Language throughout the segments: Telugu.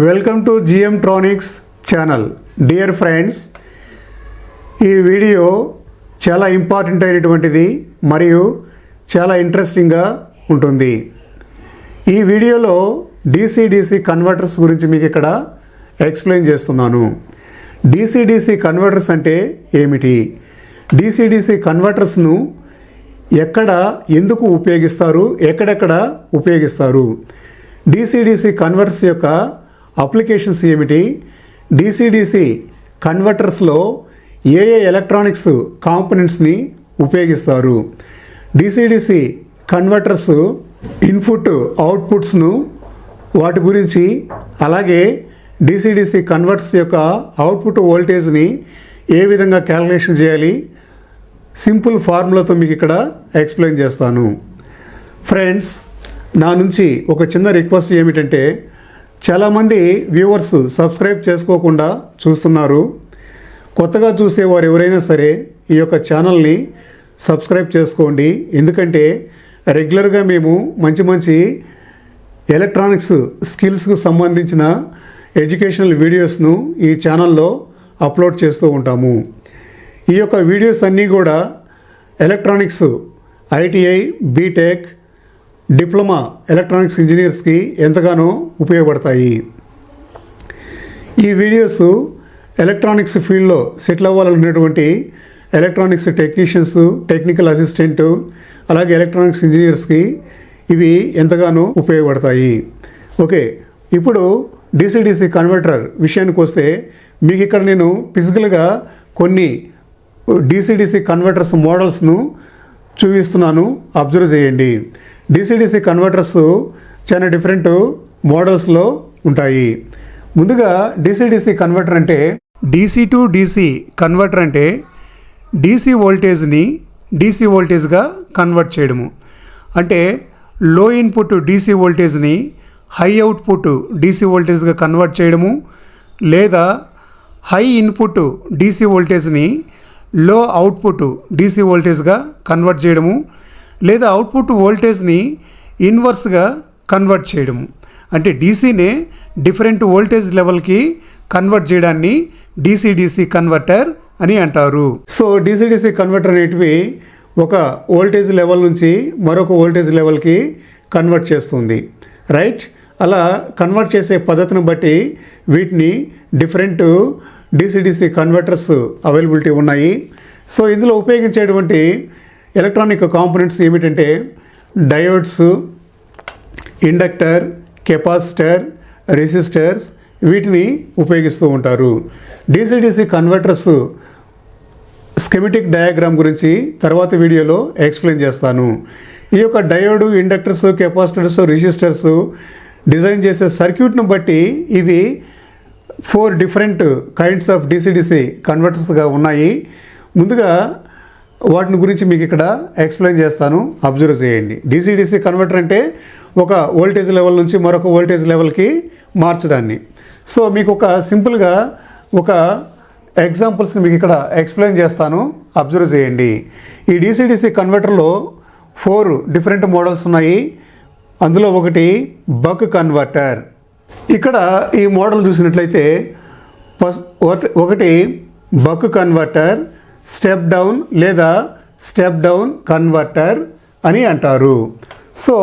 Welcome to GM tronics channel. Dear friends ఈ వీడియో చాలా ఇంపార్టెంట్ అయినటువంటిది మరియు చాలా ఇంట్రెస్టింగ్గా ఉంటుంది. ఈ వీడియోలో డీసీడీసీ కన్వర్టర్స్ గురించి మీకు ఇక్కడ ఎక్స్ప్లెయిన్ చేస్తున్నాను. డీసీడీసీ కన్వర్టర్స్ అంటే ఏమిటి? డీసీడీసీ కన్వర్టర్స్ను ఎక్కడ ఎందుకు ఉపయోగిస్తారు? ఎక్కడెక్కడ ఉపయోగిస్తారు? డీసీడీసీ కన్వర్టర్స్ యొక్క అప్లికేషన్స్ ఏమిటి? డీసీడీసీ కన్వర్టర్స్లో ఏ ఏ ఎలక్ట్రానిక్స్ కాంపోనెంట్స్ని ఉపయోగిస్తారు? డీసీడీసీ కన్వర్టర్స్ ఇన్పుట్ అవుట్పుట్స్ను వాటి గురించి అలాగే డీసీడీసీ కన్వర్టర్స్ యొక్క అవుట్పుట్ వోల్టేజ్ని ఏ విధంగా క్యాలిక్యులేషన్ చేయాలి? సింపుల్ ఫార్ములాతో మీకు ఇక్కడ ఎక్స్ప్లెయిన్ చేస్తాను. ఫ్రెండ్స్ నా నుంచి ఒక చిన్న రిక్వెస్ట్ ఏమిటంటే చాలామంది వ్యూవర్స్ సబ్స్క్రైబ్ చేసుకోకుండా చూస్తున్నారు. కొత్తగా చూసేవారు ఎవరైనా సరే ఈ యొక్క ఛానల్ని సబ్స్క్రైబ్ చేసుకోండి. ఎందుకంటే రెగ్యులర్గా మేము మంచి మంచి ఎలక్ట్రానిక్స్ స్కిల్స్కు సంబంధించిన ఎడ్యుకేషనల్ వీడియోస్ను ఈ ఛానల్లో అప్లోడ్ చేస్తూ ఉంటాము. ఈ యొక్క వీడియోస్ అన్నీ కూడా electronics ITI BTech diploma electronics ఇంజనీర్స్కి ఎంతగానో ఉపయోగపడతాయి. ఈ వీడియోస్ ఎలక్ట్రానిక్స్ ఫీల్డ్లో సెటిల్ అవ్వాలనుకున్నటువంటి ఎలక్ట్రానిక్స్ టెక్నీషియన్స్ టెక్నికల్ అసిస్టెంట్ అలాగే ఎలక్ట్రానిక్స్ ఇంజనీర్స్కి ఇవి ఎంతగానో ఉపయోగపడతాయి. ఓకే ఇప్పుడు డీసీడీసీ కన్వర్టర్ విషయానికి వస్తే మీకు ఇక్కడ నేను ఫిజికల్గా కొన్ని డీసీడీసీ కన్వర్టర్స్ మోడల్స్ను చూపిస్తున్నాను. అబ్జర్వ్ చేయండి. డిసిడిసి కన్వర్టర్స్ చాలా డిఫరెంట్ మోడల్స్లో ఉంటాయి ముందుగా డిసిడిసి కన్వర్టర్ అంటే డీసీ టు డీసీ కన్వర్టర్ అంటే డీసీ వోల్టేజ్ని డీసీ వోల్టేజ్గా కన్వర్ట్ చేయడము అంటే లో ఇన్పుట్ డీసీ వోల్టేజ్ని హై అవుట్పుట్ డీసీ వోల్టేజ్గా కన్వర్ట్ చేయడము లేదా హై ఇన్పుట్ డీసీ వోల్టేజ్ని లో అవుట్పుట్ డీసీ వోల్టేజ్గా కన్వర్ట్ చేయడము లేదా అవుట్పుట్ వోల్టేజ్ని ఇన్వర్స్గా కన్వర్ట్ చేయడం. అంటే డీసీనే డిఫరెంట్ వోల్టేజ్ లెవెల్కి కన్వర్ట్ చేయడాన్ని డీసీడీసీ కన్వర్టర్ అని అంటారు. సో డీసీడీసీ కన్వర్టర్ అనేటివి ఒక వోల్టేజ్ లెవెల్ నుంచి మరొక వోల్టేజ్ లెవెల్కి కన్వర్ట్ చేస్తుంది. రైట్ అలా కన్వర్ట్ చేసే పద్ధతిని బట్టి వీటిని different DC DC converters availability ఉన్నాయి. సో ఇందులో ఉపయోగించేటువంటి ఎలక్ట్రానిక్ కాంపోనెంట్స్ ఏమిటంటే డయోడ్స్ ఇండక్టర్ కెపాసిటర్ రెసిస్టర్స్ వీటిని ఉపయోగిస్తూ ఉంటారు. డీసీడీసీ కన్వర్టర్స్ స్కెమిటిక్ డయాగ్రామ్ గురించి తర్వాత వీడియోలో ఎక్స్ప్లెయిన్ చేస్తాను. ఈ యొక్క diode inductors capacitors resistors design చేసే సర్క్యూట్ను బట్టి ఇవి four different kinds of DC DC కన్వర్టర్స్గా ఉన్నాయి. ముందుగా వాటిని గురించి మీకు ఇక్కడ ఎక్స్ప్లెయిన్ చేస్తాను. అబ్జర్వ్ చేయండి. డీసీడీసీ కన్వర్టర్ అంటే ఒక వోల్టేజ్ లెవెల్ నుంచి మరొక వోల్టేజ్ లెవెల్కి మార్చడాన్ని. సో మీకు ఒక సింపుల్గా ఒక ఎగ్జాంపుల్స్ని మీకు ఇక్కడ ఎక్స్ప్లెయిన్ చేస్తాను. అబ్జర్వ్ చేయండి. ఈ డీసీడీసీ కన్వర్టర్లో ఫోర్ డిఫరెంట్ మోడల్స్ ఉన్నాయి. అందులో ఒకటి బక్ కన్వర్టర్ ఇక్కడ ఈ మోడల్ చూసినట్లయితే ఫస్ట్ ఒకటి- ఒకటి బక్ కన్వర్టర్ స్టెప్ డౌన్ లేదా స్టెప్ డౌన్ కన్వర్టర్ అని అంటారు. So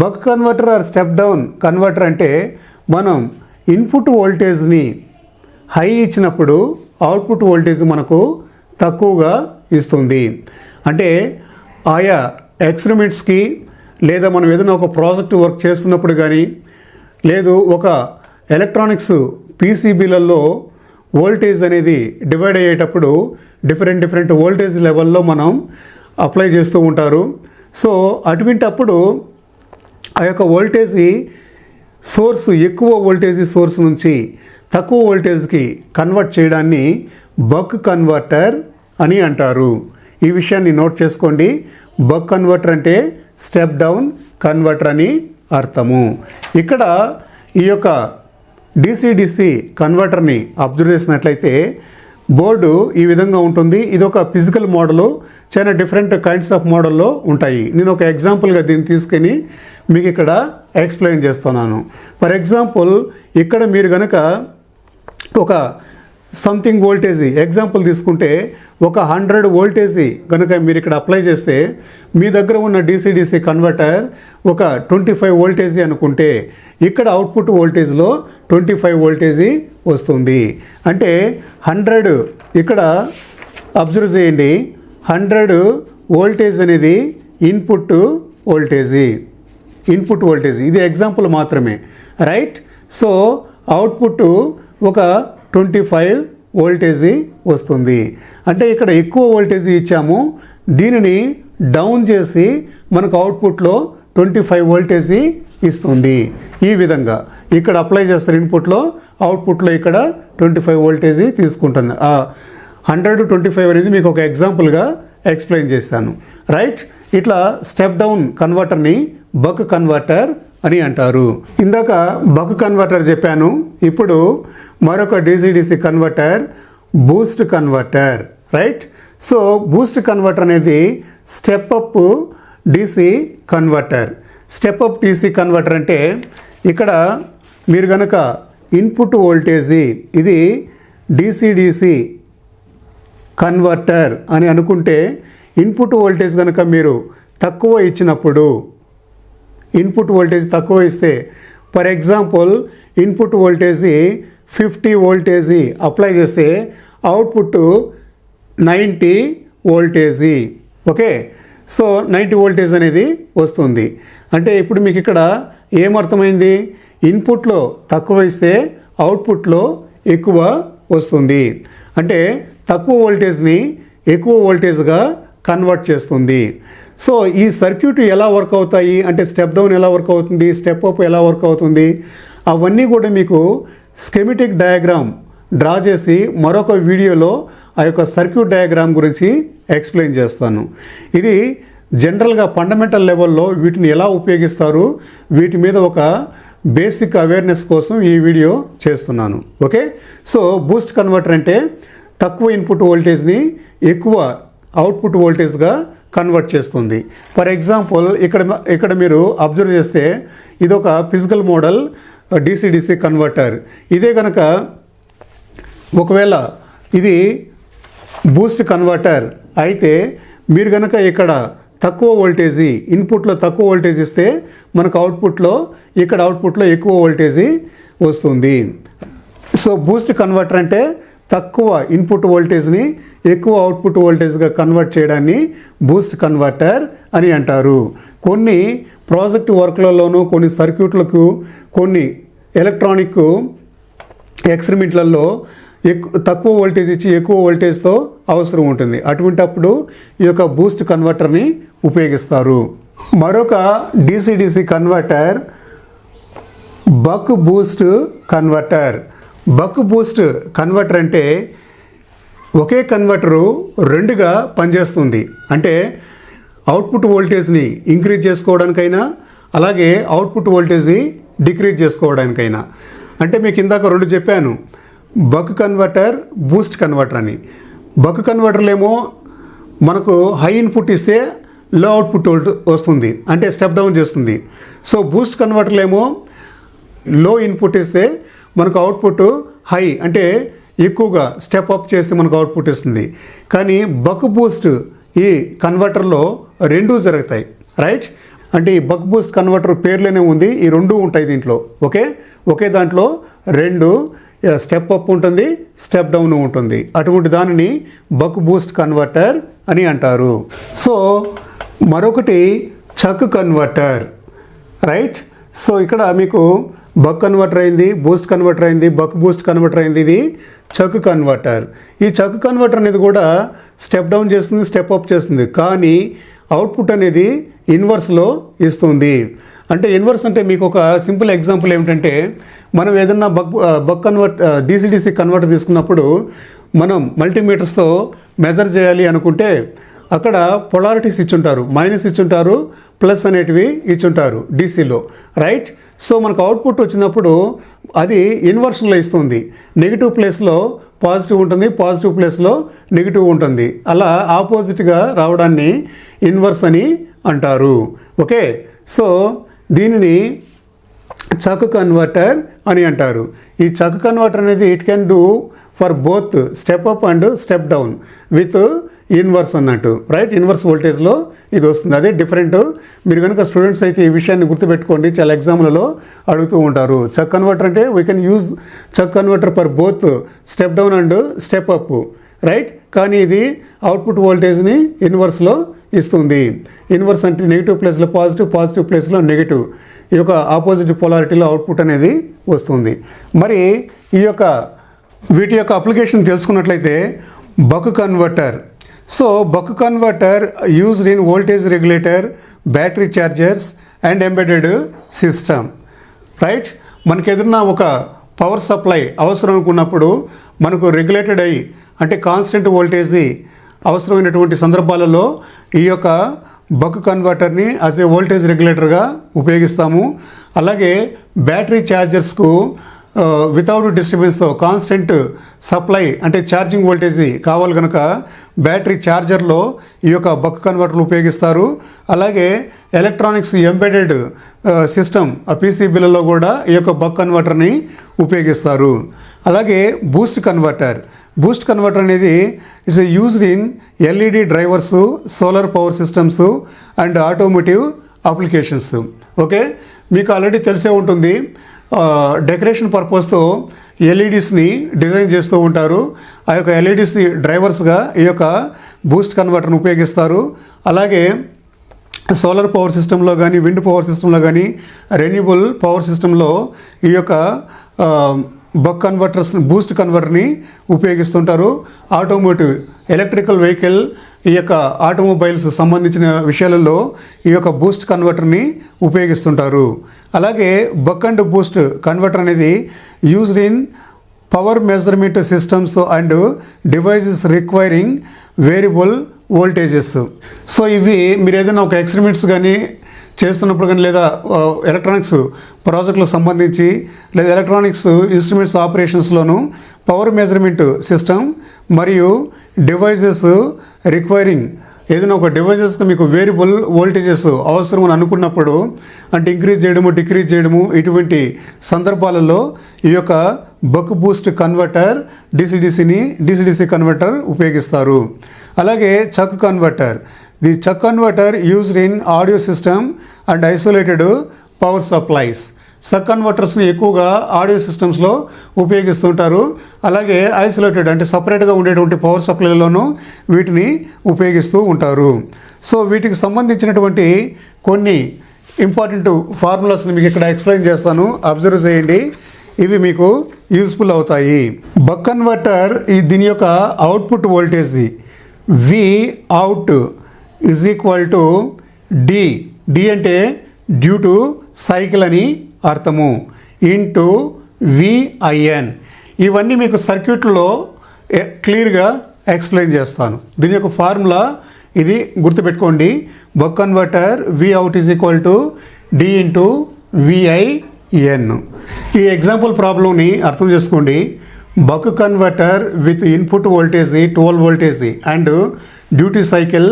buck converter or step down converter అంటే మనం ఇన్పుట్ వోల్టేజ్ని హై ఇచ్చినప్పుడు అవుట్పుట్ వోల్టేజ్ మనకు తక్కువగా ఇస్తుంది. అంటే ఆయా ఎక్స్పెరిమెంట్స్కి లేదా మనం ఏదైనా ఒక ప్రాజెక్ట్ వర్క్ చేస్తున్నప్పుడు కానీ లేదు ఒక ఎలక్ట్రానిక్స్ పీసీబీలలో వోల్టేజ్ అనేది డివైడ్ అయ్యేటప్పుడు డిఫరెంట్ డిఫరెంట్ వోల్టేజ్ లెవెల్లో మనం అప్లై చేస్తూ ఉంటారు. సో అటువంటప్పుడు ఆ యొక్క వోల్టేజ్ సోర్స్ ఎక్కువ వోల్టేజ్ సోర్స్ నుంచి తక్కువ వోల్టేజ్కి కన్వర్ట్ చేయడాన్ని బక్ కన్వర్టర్ అని అంటారు. ఈ విషయాన్ని నోట్ చేసుకోండి. బక్ కన్వర్టర్ అంటే స్టెప్ డౌన్ కన్వర్టర్ అని అర్థము. ఇక్కడ ఈ యొక్క డీసీడీసీ కన్వర్టర్ని అబ్జర్వ్ చేసినట్లయితే బోర్డు ఈ విధంగా ఉంటుంది. ఇది ఒక ఫిజికల్ మోడలు చాలా డిఫరెంట్ కైండ్స్ ఆఫ్ మోడల్లో ఉంటాయి. నేను ఒక ఎగ్జాంపుల్గా దీన్ని తీసుకుని మీకు ఇక్కడ ఎక్స్ప్లెయిన్ చేస్తున్నాను. ఫర్ ఎగ్జాంపుల్ ఇక్కడ మీరు కనుక ఒక సంథింగ్ వోల్టేజీ ఎగ్జాంపుల్ తీసుకుంటే ఒక హండ్రెడ్ వోల్టేజీ కనుక మీరు ఇక్కడ అప్లై చేస్తే మీ దగ్గర ఉన్న డీసీడీసీ కన్వర్టర్ ఒక ట్వంటీ ఫైవ్ వోల్టేజీ అనుకుంటే ఇక్కడ అవుట్పుట్ వోల్టేజ్లో ట్వంటీ ఫైవ్ వోల్టేజీ వస్తుంది. అంటే హండ్రెడ్ ఇక్కడ అబ్జర్వ్ చేయండి. హండ్రెడ్ వోల్టేజ్ అనేది ఇన్పుట్ వోల్టేజీ ఇన్పుట్ వోల్టేజ్ ఇది ఎగ్జాంపుల్ మాత్రమే. రైట్ సో అవుట్పుట్ ఒక ట్వంటీ ఫైవ్ వోల్టేజీ వస్తుంది. అంటే ఇక్కడ ఎక్కువ వోల్టేజీ ఇచ్చాము. దీనిని డౌన్ చేసి మనకు అవుట్పుట్లో ట్వంటీ ఫైవ్ వోల్టేజీ ఇస్తుంది. ఈ విధంగా ఇక్కడ అప్లై చేస్తారు ఇన్పుట్లో అవుట్పుట్లో ఇక్కడ ట్వంటీ ఫైవ్ వోల్టేజీ తీసుకుంటుంది. హండ్రెడ్ ట్వంటీ ఫైవ్ అనేది మీకు ఒక ఎగ్జాంపుల్గా ఎక్స్ప్లెయిన్ చేస్తాను. రైట్ ఇట్లా స్టెప్ డౌన్ కన్వర్టర్ని బక్ కన్వర్టర్ అని అంటారు. ఇందాక బక్ కన్వర్టర్ చెప్పాను. ఇప్పుడు మరొక DC DC converter boost converter right? So boost converter అనేది step up DC converter. Step up DC converter అంటే ఇక్కడ మీరు కనుక ఇన్పుట్ వోల్టేజీ ఇది డీసీడీసీ కన్వర్టర్ అని అనుకుంటే ఇన్పుట్ వోల్టేజ్ కనుక మీరు తక్కువ ఇచ్చినప్పుడు ఇన్పుట్ వోల్టేజ్ తక్కువ ఇస్తే for example input voltage fifty voltage apply చేస్తే output ninety voltage okay? So ninety voltage అనేది వస్తుంది. అంటే ఇప్పుడు మీకు ఇక్కడ ఏమర్థమైంది ఇన్పుట్లో తక్కువ ఇస్తే అవుట్పుట్లో ఎక్కువ వస్తుంది. అంటే తక్కువ వోల్టేజ్ని ఎక్కువ వోల్టేజ్గా కన్వర్ట్ చేస్తుంది. సో ఈ సర్క్యూట్ ఎలా వర్క్ అవుతాయి? అంటే స్టెప్ డౌన్ ఎలా వర్క్ అవుతుంది? స్టెప్ అప్ ఎలా వర్క్ అవుతుంది? అవన్నీ కూడా మీకు స్కెమిటిక్ డయాగ్రామ్ డ్రా చేసి మరొక వీడియోలో ఆ యొక్క సర్క్యూట్ డయాగ్రామ్ గురించి ఎక్స్ప్లెయిన్ చేస్తాను. ఇది జనరల్గా ఫండమెంటల్ లెవెల్లో వీటిని ఎలా ఉపయోగిస్తారు? వీటి మీద ఒక బేసిక్ అవేర్నెస్ కోసం ఈ వీడియో చేస్తున్నాను. ఓకే? సో బూస్ట్ కన్వర్టర్ అంటే తక్కువ ఇన్పుట్ వోల్టేజ్ని ఎక్కువ అవుట్పుట్ వోల్టేజ్గా కన్వర్ట్ చేస్తుంది. ఫర్ ఎగ్జాంపుల్ ఇక్కడ ఇక్కడ మీరు అబ్జర్వ్ చేస్తే ఇది ఒక ఫిజికల్ మోడల్ డీసీడీసీ కన్వర్టర్ ఇదే కనుక ఒకవేళ ఇది బూస్ట్ కన్వర్టర్ అయితే మీరు కనుక ఇక్కడ తక్కువ వోల్టేజీ ఇన్పుట్లో తక్కువ వోల్టేజ్ ఇస్తే మనకు అవుట్పుట్లో ఇక్కడ అవుట్పుట్లో ఎక్కువ వోల్టేజీ వస్తుంది. సో బూస్ట్ కన్వర్టర్ అంటే తక్కువ ఇన్పుట్ వోల్టేజ్ని ఎక్కువ అవుట్పుట్ వోల్టేజ్గా కన్వర్ట్ చేయడాన్ని బూస్ట్ కన్వర్టర్ అని అంటారు. కొన్ని ప్రాజెక్ట్ వర్క్లలోనూ కొన్ని సర్క్యూట్లకు కొన్ని ఎలక్ట్రానిక్ ఎక్స్పెరిమెంట్లలో ఎక్కువ తక్కువ వోల్టేజ్ ఇచ్చి ఎక్కువ వోల్టేజ్తో అవసరం ఉంటుంది. అటువంటప్పుడు ఈ యొక్క బూస్ట్ కన్వర్టర్ని ఉపయోగిస్తారు. మరొక DC DC converter buck boost converter. Buck boost converter అంటే ఒకే కన్వర్టరు రెండుగా పనిచేస్తుంది. అంటే అవుట్పుట్ వోల్టేజ్ని ఇంక్రీజ్ చేసుకోవడానికైనా అలాగే అవుట్పుట్ వోల్టేజ్ని డిక్రీజ్ చేసుకోవడానికైనా. అంటే మీకు ఇందాక రెండు చెప్పాను బక్ కన్వర్టర్ బూస్ట్ కన్వర్టర్ అని. బక్ కన్వర్టర్లేమో మనకు హై ఇన్పుట్ ఇస్తే లో అవుట్పుట్ వోల్ట్ వస్తుంది. అంటే స్టెప్ డౌన్ చేస్తుంది. సో బూస్ట్ కన్వర్టర్లేమో లో ఇన్పుట్ ఇస్తే మనకు అవుట్పుట్ హై అంటే ఎక్కువగా స్టెప్ అప్ చేస్తే మనకు అవుట్పుట్ ఇస్తుంది. కానీ బక్ బూస్ట్ ఈ కన్వర్టర్లో రెండూ జరుగుతాయి రైట్ అంటే ఈ బక్ బూస్ట్ కన్వర్టర్ పేర్లోనే ఉంది ఈ రెండు ఉంటాయి దీంట్లో ఓకే? ఒకే దాంట్లో రెండు స్టెప్ అప్ ఉంటుంది స్టెప్ డౌన్ ఉంటుంది. అటువంటి దానిని బక్ బూస్ట్ కన్వర్టర్ అని అంటారు. సో మరొకటి చక్ కన్వర్టర్ రైట్ సో ఇక్కడ మీకు బక్ కన్వర్టర్ అయింది బూస్ట్ కన్వర్టర్ అయింది బక్ బూస్ట్ కన్వర్టర్ అయింది ఇది చక్ కన్వర్టర్. ఈ చక్ కన్వర్టర్ అనేది కూడా స్టెప్ డౌన్ చేస్తుంది స్టెప్ అప్ చేస్తుంది. కానీ అవుట్పుట్ అనేది ఇన్వర్స్లో ఇస్తుంది. అంటే ఇన్వర్స్ అంటే మీకు ఒక సింపుల్ ఎగ్జాంపుల్ ఏమిటంటే మనం ఏదన్నా బక్ బక్ కన్వర్ట్ డీసీడీసీ కన్వర్టర్ తీసుకున్నప్పుడు మనం మల్టీమీటర్స్తో మెజర్ చేయాలి అనుకుంటే అక్కడ పొలారిటీస్ ఇచ్చుంటారు మైనస్ ఇచ్చుంటారు ప్లస్ అనేటివి ఇచ్చుంటారు డీసీలో రైట్ సో మనకు అవుట్పుట్ వచ్చినప్పుడు అది ఇన్వర్షన్లో ఇస్తుంది. నెగిటివ్ ప్లేస్లో పాజిటివ్ ఉంటుంది పాజిటివ్ ప్లేస్లో నెగిటివ్ ఉంటుంది. అలా ఆపోజిట్గా రావడాన్ని ఇన్వర్స్ అని అంటారు. ఓకే సో దీనిని చక్ కన్వర్టర్ అని అంటారు. ఈ చక్ కన్వర్టర్ అనేది it can do for both step up and step down with inverse అన్నట్టు రైట్ ఇన్వర్స్ వోల్టేజ్లో ఇది వస్తుంది. అదే డిఫరెంట్ మీరు కనుక స్టూడెంట్స్ అయితే ఈ విషయాన్ని గుర్తుపెట్టుకోండి. చాలా ఎగ్జామ్లలో అడుగుతూ ఉంటారు. చక్ కన్వర్టర్ అంటే we can use Cuk converter for both step down and step up right కానీ ఇది అవుట్పుట్ వోల్టేజ్ని ఇన్వర్స్లో ఇస్తుంది. ఇన్వర్స్ అంటే నెగిటివ్ ప్లేస్లో పాజిటివ్ పాజిటివ్ ప్లేస్లో నెగిటివ్ ఈ యొక్క ఆపోజిట్ పొలారిటీలో అవుట్పుట్ అనేది వస్తుంది. మరి ఈ యొక్క వీటి యొక్క application తెలుసుకున్నట్లయితే buck converter so buck converter used in voltage regulator battery chargers and embedded system right మనకి ఏదన్నా ఒక పవర్ సప్లై అవసరం అనుకున్నప్పుడు మనకు రెగ్యులేటెడ్ అయ్యి అంటే కాన్స్టెంట్ వోల్టేజ్ని అవసరమైనటువంటి సందర్భాలలో ఈ యొక్క బక్ కన్వర్టర్ని యాజ్ ఏ వోల్టేజ్ రెగ్యులేటర్గా ఉపయోగిస్తాము. అలాగే బ్యాటరీ ఛార్జర్స్కు వితౌట్ డిస్టర్బెన్స్తో కాన్స్టెంట్ సప్లై అంటే ఛార్జింగ్ వోల్టేజ్ కావాలి కనుక బ్యాటరీ ఛార్జర్లో ఈ యొక్క బక్ కన్వర్టర్లు ఉపయోగిస్తారు. అలాగే ఎలక్ట్రానిక్స్ ఎంబెడెడ్ సిస్టమ్ ఆ పీసీబీలలో కూడా ఈ యొక్క బక్ కన్వర్టర్ని ఉపయోగిస్తారు. అలాగే బూస్ట్ కన్వర్టర్ బూస్ట్ కన్వర్టర్ అనేది it's used in LED drivers solar power systems and automotive applications okay మీకు ఆల్రెడీ తెలిసే ఉంటుంది. డెకరేషన్ పర్పస్తో ఎల్ఈడీస్ని డిజైన్ చేస్తూ ఉంటారు. ఆ యొక్క ఎల్ఈడీస్ని డ్రైవర్స్గా ఈ యొక్క బూస్ట్ కన్వర్టర్ను ఉపయోగిస్తారు. అలాగే సోలార్ పవర్ సిస్టంలో కానీ విండ్ పవర్ సిస్టంలో కానీ రెన్యూబుల్ పవర్ సిస్టంలో ఈ యొక్క బక్ కన్వర్టర్స్ బూస్ట్ కన్వర్టర్ని ఉపయోగిస్తుంటారు. ఆటోమోటివ్ ఎలక్ట్రికల్ వెహికల్ ఈ యొక్క ఆటోమొబైల్స్ సంబంధించిన విషయాలలో ఈ యొక్క బూస్ట్ కన్వర్టర్ని ఉపయోగిస్తుంటారు. అలాగే బక్ అండ్ బూస్ట్ కన్వర్టర్ అనేది used in power measurement systems and devices requiring variable voltages so ఇవి మీరు ఏదైనా ఒక ఎక్స్పెరిమెంట్స్ కానీ చేస్తున్నప్పుడు కానీ లేదా ఎలక్ట్రానిక్స్ ప్రాజెక్టులకు సంబంధించి లేదా ఎలక్ట్రానిక్స్ ఇన్స్ట్రుమెంట్స్ ఆపరేషన్స్లోను పవర్ మెజర్మెంట్ సిస్టమ్ మరియు డివైజెస్ రిక్వైరింగ్ ఏదైనా ఒక డివైజెస్కి మీకు వేరియబుల్ వోల్టేజెస్ అవసరం అని అనుకున్నప్పుడు అంటే ఇంక్రీజ్ చేయడము డిక్రీజ్ చేయడము ఇటువంటి సందర్భాలలో ఈ యొక్క బక్ బూస్ట్ కన్వర్టర్ డిసిడిసిని డిసిడిసి కన్వర్టర్ ఉపయోగిస్తారు. అలాగే Cuk converter the Cuk converter used in audio system and isolated power supplies సక్ కన్వర్టర్స్ని ఎక్కువగా ఆడియో సిస్టమ్స్లో ఉపయోగిస్తుంటారు. అలాగే ఐసోలేటెడ్ అంటే సపరేట్గా ఉండేటువంటి పవర్ సప్లైలోనూ వీటిని ఉపయోగిస్తూ ఉంటారు. సో వీటికి సంబంధించినటువంటి కొన్ని ఇంపార్టెంట్ ఫార్ములాస్ని మీకు ఇక్కడ ఎక్స్ప్లెయిన్ చేస్తాను. అబ్జర్వ్ చేయండి. ఇవి మీకు యూస్ఫుల్ అవుతాయి. బక్ కన్వర్టర్ దీని యొక్క output వోల్టేజ్ది V out is equal to D D అంటే డ్యూ టు సైకిల్ అని అర్థము. ఇంటూ విఐఎన్ ఇవన్నీ మీకు సర్క్యూట్లో క్లియర్గా ఎక్స్ప్లెయిన్ చేస్తాను. దీని యొక్క ఫార్ములా ఇది గుర్తుపెట్టుకోండి. Buck converter V out is equal to D into VIN ఈ ఎగ్జాంపుల్ ప్రాబ్లమ్ని అర్థం చేసుకోండి. Buck converter with input voltage twelve voltage and duty cycle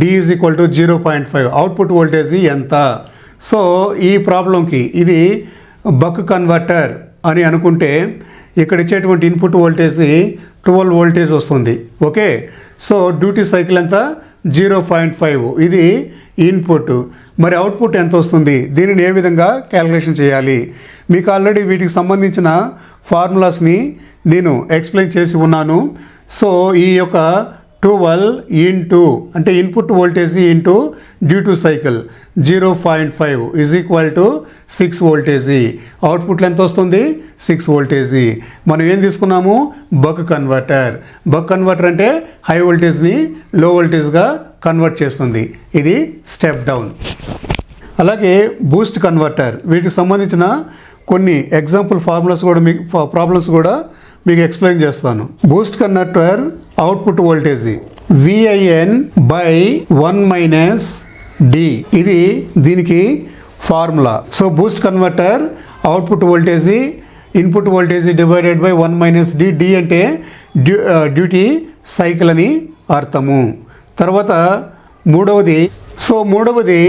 D is equal to zero point five output voltage ఎంత? సో ఈ ప్రాబ్లంకి ఇది బక్ కన్వర్టర్ అని అనుకుంటే ఇక్కడ ఇచ్చేటువంటి ఇన్పుట్ వోల్టేజ్ ట్వెల్వ్ వోల్టేజ్ వస్తుంది. ఓకే సో డ్యూటీ సైకిల్ ఎంత? జీరో పాయింట్ ఫైవ్ ఇది ఇన్పుట్ మరి అవుట్పుట్ ఎంత వస్తుంది? దీనిని ఏ విధంగా క్యాలిక్యులేషన్ చేయాలి? మీకు ఆల్రెడీ వీటికి సంబంధించిన ఫార్ములాస్ని నేను ఎక్స్ప్లెయిన్ చేసి ఉన్నాను. సో ఈ యొక్క ట్వెల్వ్ ఇంటూ అంటే input voltage into duty cycle zero point five is equal to six voltage. అవుట్పుట్లో ఎంత వస్తుంది? Six voltage. మనం ఏం తీసుకున్నాము? Buck converter. బక్ కన్వర్టర్ అంటే హై వోల్టేజ్ని లో వోల్టేజ్గా కన్వర్ట్ చేస్తుంది. ఇది స్టెప్ డౌన్. అలాగే బూస్ట్ కన్వర్టర్. వీటికి సంబంధించిన కొన్ని ఎగ్జాంపుల్ ఫార్ములాస్ కూడా మీకు ప్రాబ్లమ్స్ కూడా మీకు ఎక్స్ప్లెయిన్ చేస్తాను. Boost converter output voltage VIN by one minus D ఇది దీనికి formula so boost converter output voltage input voltage divided by one minus D D అంటే డ్యూ డ్యూటీ సైకిల్ అని అర్థము. తర్వాత మూడవది సో మూడవది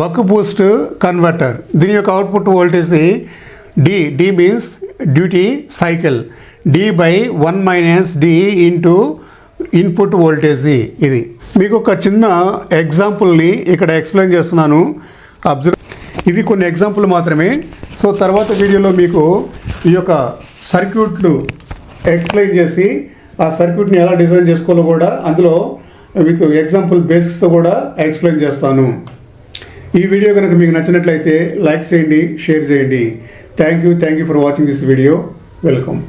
బక్ బూస్ట్ కన్వర్టర్ దీని యొక్క output voltage D D means duty cycle D by one minus D into input voltage ఇది. మీకు ఒక చిన్న ఎగ్జాంపుల్ని ఇక్కడ ఎక్స్ప్లెయిన్ చేస్తున్నాను. అబ్జర్వ్ ఇవి కొన్ని ఎగ్జాంపుల్ మాత్రమే. సో తర్వాత వీడియోలో మీకు ఈ యొక్క సర్క్యూట్లు ఎక్స్ప్లెయిన్ చేసి ఆ సర్క్యూట్ని ఎలా డిజైన్ చేసుకోవాలో కూడా అందులో మీకు ఎగ్జాంపుల్ బేసిక్స్తో కూడా ఎక్స్ప్లెయిన్ చేస్తాను. ఈ వీడియో కనుక మీకు నచ్చినట్లయితే లైక్ చేయండి షేర్ చేయండి. Thank you thank you for watching this video welcome